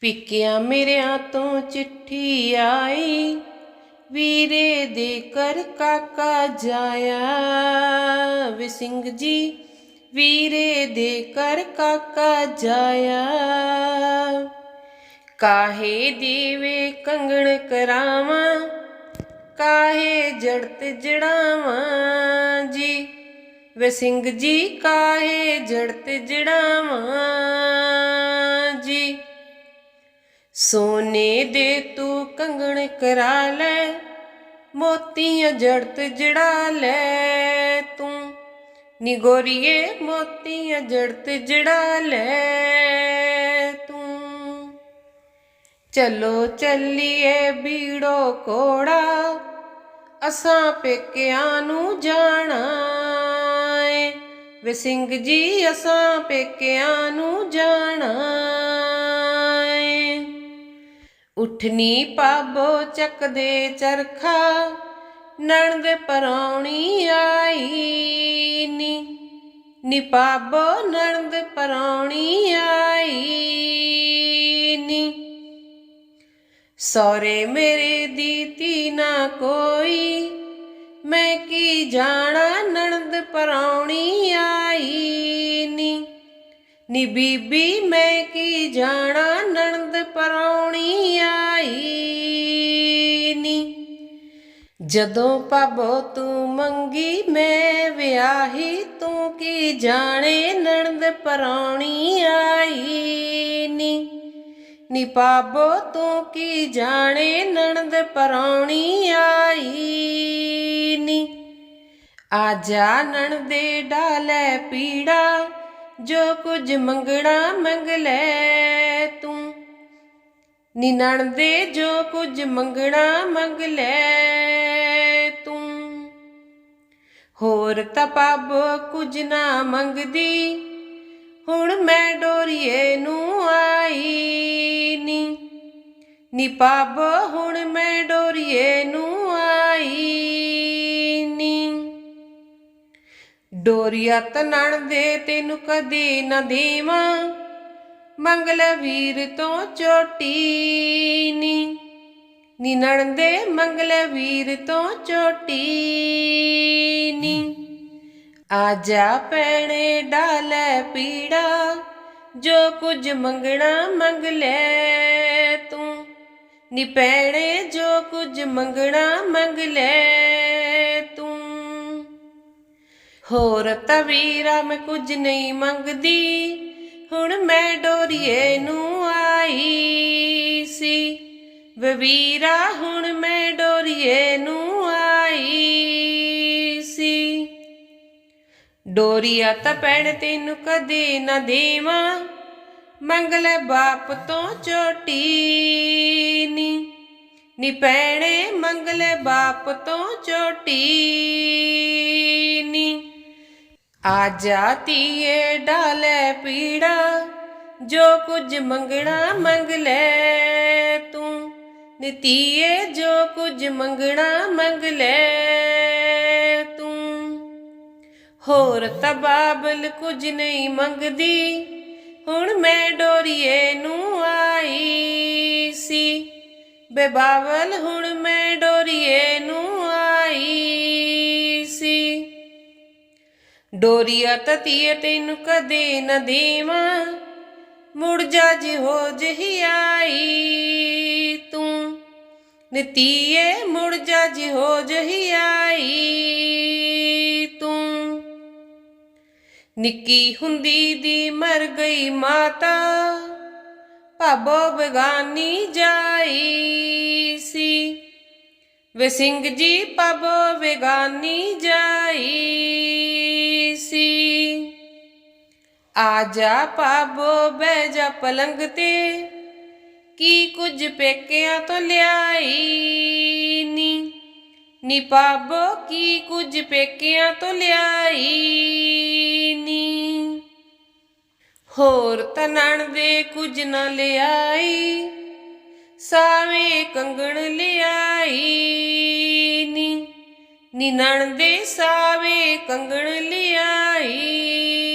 ਪਿੱਕਿਆ ਮੇਰਿਆਂ ਤੋਂ ਚਿੱਠੀ ਆਈ, ਵੀਰੇ ਦੇ ਕਰ ਕਾਕਾ ਜਾਇਆ। ਵੇ ਸਿੰਘ ਜੀ, ਵੀਰੇ ਦੇ ਕਰ ਕਾਕਾ ਜਾਇਆ। ਕਾਹੇ ਦੀਵੇ ਕੰਗਣ ਕਰਾਵਾਂ, ਕਾਹੇ ਜੜਤ ਜੜਾਵਾਂ ਜੀ। ਵੇ ਸਿੰਘ ਜੀ, ਕਾਹੇ ਜੜਤ ਜੜਾਵਾਂ ਸੋਨੇ ਦੇ ਤੂੰ ਕੰਗਣ ਕਰਾ ਲੈ, ਮੋਤੀਆਂ ਜੜਤ ਜੜਾ ਲੈ ਤੂੰ। ਨਿਗੋਰੀਏ ਮੋਤੀਆਂ ਜੜਤ ਜੜਾ ਲੈ ਤੂੰ। ਚਲੋ ਚੱਲੀਏ ਬੀੜੋ ਕੋੜਾ, ਅਸਾਂ ਪੇਕਿਆਂ ਨੂੰ ਜਾਣਾ ਏ ਵੇ ਸਿੰਘ ਜੀ, ਅਸਾਂ ਪੇਕਿਆਂ ਨੂੰ ਜਾਣਾ ਉਠਨੀ ਪਾਬੋ ਚੱਕਦੇ ਚਰਖਾ, ਨਣਦ ਪਰੌਣੀ ਆਈ ਨੀ। ਨੀ ਪਾਬੋ, ਨਣਦ ਪਰੌਣੀ ਆਈ ਨੀ। ਸੋਰੇ ਮੇਰੇ ਦੀਤੀ ਨਾ ਕੋਈ, ਮੈਂ ਕੀ ਜਾਣਾ ਨਣਦ ਪਰੌਣੀ ਆਈ ਨੀ। ਨੀ ਬੀਬੀ, ਮੈਂ ਕੀ ਜਾਣਾ ਨਣਦ ਪਰੌਣੀ ਜਦੋਂ ਪਾਬੋ ਤੂੰ ਮੰਗੀ ਮੈਂ ਵਿਆਹੀ, ਤੂੰ ਕੀ ਜਾਣੇ ਨਣਦ ਪਰੌਣੀ ਆਈ ਨੀ? ਨੀ ਪਾਬੋ ਤੂੰ ਕੀ ਜਾਣੇ ਨਣਦ ਪਰੌਣੀ ਆਈ ਨੀ? ਆ ਜਾ ਨਣਦੇ ਡਾਲੇ ਪੀੜਾ, ਜੋ ਕੁਝ ਮੰਗਣਾ ਮੰਗ ਲੈ ਤੂੰ ਨੀ ਨਣਦੇ ਜੋ ਕੁਝ ਮੰਗਣਾ ਮੰਗ ਲੈ ਤੂੰ। ਹੋਰ ਤਾਂ ਪਾਬੋ ਕੁਝ ਨਾ ਮੰਗਦੀ, ਹੁਣ ਮੈਂ ਡੋਰੀਏ ਨੂੰ ਆਈ ਨੀ। ਨੀ ਪਾਬੋ, ਹੁਣ ਮੈਂ ਡੋਰੀਏ ਨੂੰ ਆਈ ਨੀ। ਡੋਰੀਆ ਤਨਣ ਦੇ ਤੈਨੂੰ ਕਦੇ ਨਾ ਦੇਵਾਂ ਮੰਗਲ ਵੀਰ ਤੋਂ ਚੋਟੀ ਨੀ। ਨੀ ਨਣਦੇ ਮੰਗਲ ਵੀਰ ਤੋਂ ਚੋਟੀ ਨੀ। ਆਜਾ ਪੈਣੇ ਡਾਲੇ ਪੀੜਾ, ਜੋ ਕੁਝ ਮੰਗਣਾ ਮੰਗ ਲੈ ਤੂੰ। ਨੀ ਪੈਣੇ ਜੋ ਕੁਝ ਮੰਗਣਾ ਮੰਗ ਲੈ ਤੂੰ। ਹੋਰ ਤਾਂ ਵੀਰਾ ਮੈਂ ਕੁਝ ਨਹੀਂ ਮੰਗਦੀ ਹੁਣ ਮੈਂ ਡੋਰੀਏ ਨੂੰ ਆਈ ਸੀ। ਵੇ ਹੁਣ ਮੈਂ ਡੋਰੀਏ ਨੂੰ ਆਈ ਸੀ। ਡੋਰੀਆ ਤਾਂ ਪੈਣ ਤੈਨੂੰ ਕਦੇ ਨਾ ਦੇਵਾਂ ਮੰਗ ਲੈ ਬਾਪ ਤੋਂ ਚੋਟੀ ਨੀ। ਨੀ ਪੈਣੇ ਮੰਗ ਲੈ ਬਾਪ ਤੋਂ ਚੋਟੀ ਨੀ। ਆ ਜਾਤੀਏ ਡਾਲੇ ਪੀੜਾ, ਜੋ ਕੁਝ ਮੰਗਣਾ ਮੰਗ ਲੈ ਤੂੰ। ਨਿਤੀਏ ਜੋ ਕੁਝ ਮੰਗਣਾ ਮੰਗ ਲੈ ਤੂੰ। ਹੋਰ ਤਬਾਬਲ ਬਾਬਲ ਕੁਝ ਨਹੀਂ ਮੰਗਦੀ, ਹੁਣ ਮੈਂ ਡੋਰੀਏ ਨੂੰ ਆਈ ਸੀ। ਬੇਬਾਬਲ ਹੁਣ ਮੈਂ ਡੋਰੀਏ ਡੋਰੀਆ ਤਤੀਏ ਤੈਨੂੰ ਕਦੇ ਨਾ ਦੇਵਾਂ। ਮੁੜ ਜਾ ਜੀ ਹੋ ਜਹੀ ਆਈ ਤੂੰ। ਨਿਤੀਏ ਮੁੜ ਜਾ ਜੀ ਹੋ ਜਹੀ ਆਈ ਤੂੰ। ਨਿੱਕੀ ਹੁੰਦੀ ਦੀ ਮਰ ਗਈ ਮਾਤਾ। ਭਾਬੋ ਬਗਾਨੀ ਜਾਈ ਸੀ। ਵੇ ਸਿੰਘ ਜੀ ਪਾਬੋ ਵੇਗਾਨੀ ਜਾਈ ਸੀ। ਆਜਾ ਪਾਬੋ ਬਹਿ ਜਾ ਪਲੰਗ ਤੇ। ਕੀ ਕੁਝ ਪੇਕਿਆਂ ਤੋਂ ਲਿਆਈ ਨੀ? ਨੀ ਪਾਬੋ ਕੀ ਕੁਝ ਪੇਕਿਆਂ ਤੋਂ ਲਿਆਈ ਨੀ? ਹੋਰ ਤਨਣ ਦੇ ਕੁਝ ਨਾ ਲਿਆਈ। ਸਾਵੇਂ ਕੰਗਣ ਲਿਆ ਨੀ ਨੀ ਨਣ ਦੇ ਕੰਗਣ ਲਿਆਈ।